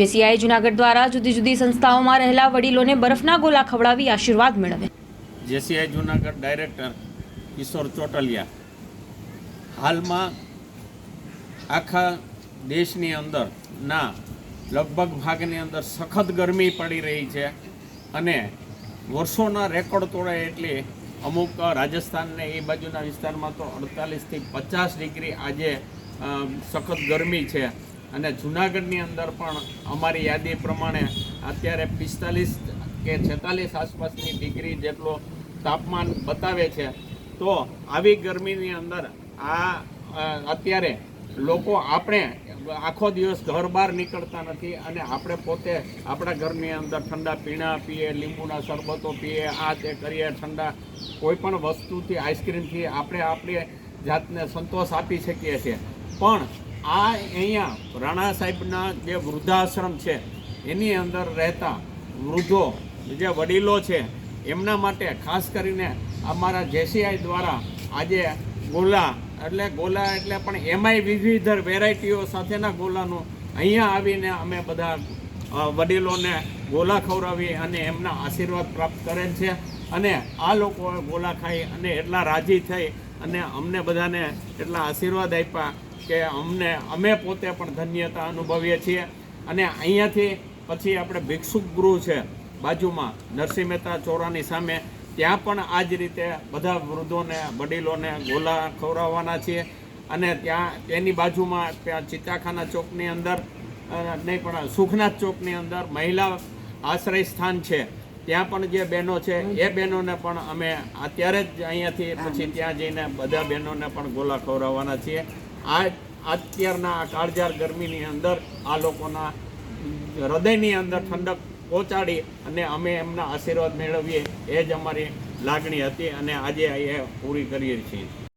JCI Junagadh દ્વારા જુદી જુદી સંસ્થાઓમાં રહેલા વડીલોને બરફના ગોલા ખવડાવી આશીર્વાદ મેળવ્યા. જેસીઆઈ જુનાગઢ ડાયરેક્ટર કિશોર ચોટલિયા, હાલમાં આખા દેશની અંદર ના લગભગ ભાગની અંદર સખત ગરમી પડી રહી છે અને વર્ષોના રેકોર્ડ તોડે એટલી અમુક રાજસ્થાનને એ બાજુના વિસ્તારમાં તો અડતાલીસથી પચાસ ડિગ્રી આજે સખત ગરમી છે. અને જુનાગઢની અંદર પણ અમારી યાદી પ્રમાણે અત્યારે પિસ્તાલીસ કે છેતાલીસ આસપાસની ડિગ્રી જેટલો તાપમાન બતાવે છે. તો આવી ગરમીની અંદર આ અત્યારે લોકો આપણે આખો દિવસ ઘર બહાર નીકળતા નથી અને આપણે પોતે આપણા ઘરની અંદર ઠંડા પીણા પીએ, લીંબુના શરબતો પીએ, આ તે કરીએ, ઠંડા કોઈ પણ વસ્તુથી, આઈસ્ક્રીમથી આપણે આપણી જાતને સંતોષ આપી શકીએ છીએ. પણ આ અહીંયા રાણા સાહેબના જે વૃદ્ધાશ્રમ છે, એની અંદર રહેતા વૃદ્ધો, જે વડીલો છે, એમના માટે ખાસ કરીને અમારા જેસીઆઈ દ્વારા આજે ગોલા, એટલે ગોલા એટલે પણ એમાંય વિવિધ વેરાયટીઓ સાથેના ગોલાનું અહીંયા આવીને અમે બધા વડીલોને ગોલા ખવડાવી અને એમના આશીર્વાદ પ્રાપ્ત કરેલ છે. અને આ લોકો ગોલા ખાઈ અને એટલા રાજી થઈ અને અમને બધાને એટલા આશીર્વાદ આપ્યા કે અમને, અમે પોતે પણ ધન્યતા અનુભવીએ છીએ. અને અહીંયાથી પછી આપણે ભિક્ષુક ગૃહ છે, બાજુમાં નરસિંહ મહેતા ચોરાની સામે, ત્યાં પણ આ જ રીતે બધા વૃદ્ધોને, વડીલોને ગોલા ખવડાવવાના છીએ. અને ત્યાં, તેની બાજુમાં ત્યાં ચિત્તાખાના ચોકની અંદર નહીં પણ સુખનાથ ચોકની અંદર મહિલા આશ્રય સ્થાન છે. ત્યાં પણ જે બહેનો છે, એ બહેનોને પણ અમે અત્યારે જ અહીંયાથી પછી ત્યાં જઈને બધા બહેનોને પણ ગોલા ખવડાવવાના છીએ. આ અત્યારના આ કાળજાર ગરમીની અંદર આ લોકોના હૃદયની અંદર ઠંડક પહોંચાડી અને અમે એમના આશીર્વાદ મેળવીએ એ જ અમારી લાગણી હતી અને આજે એ પૂરી કરીએ છીએ.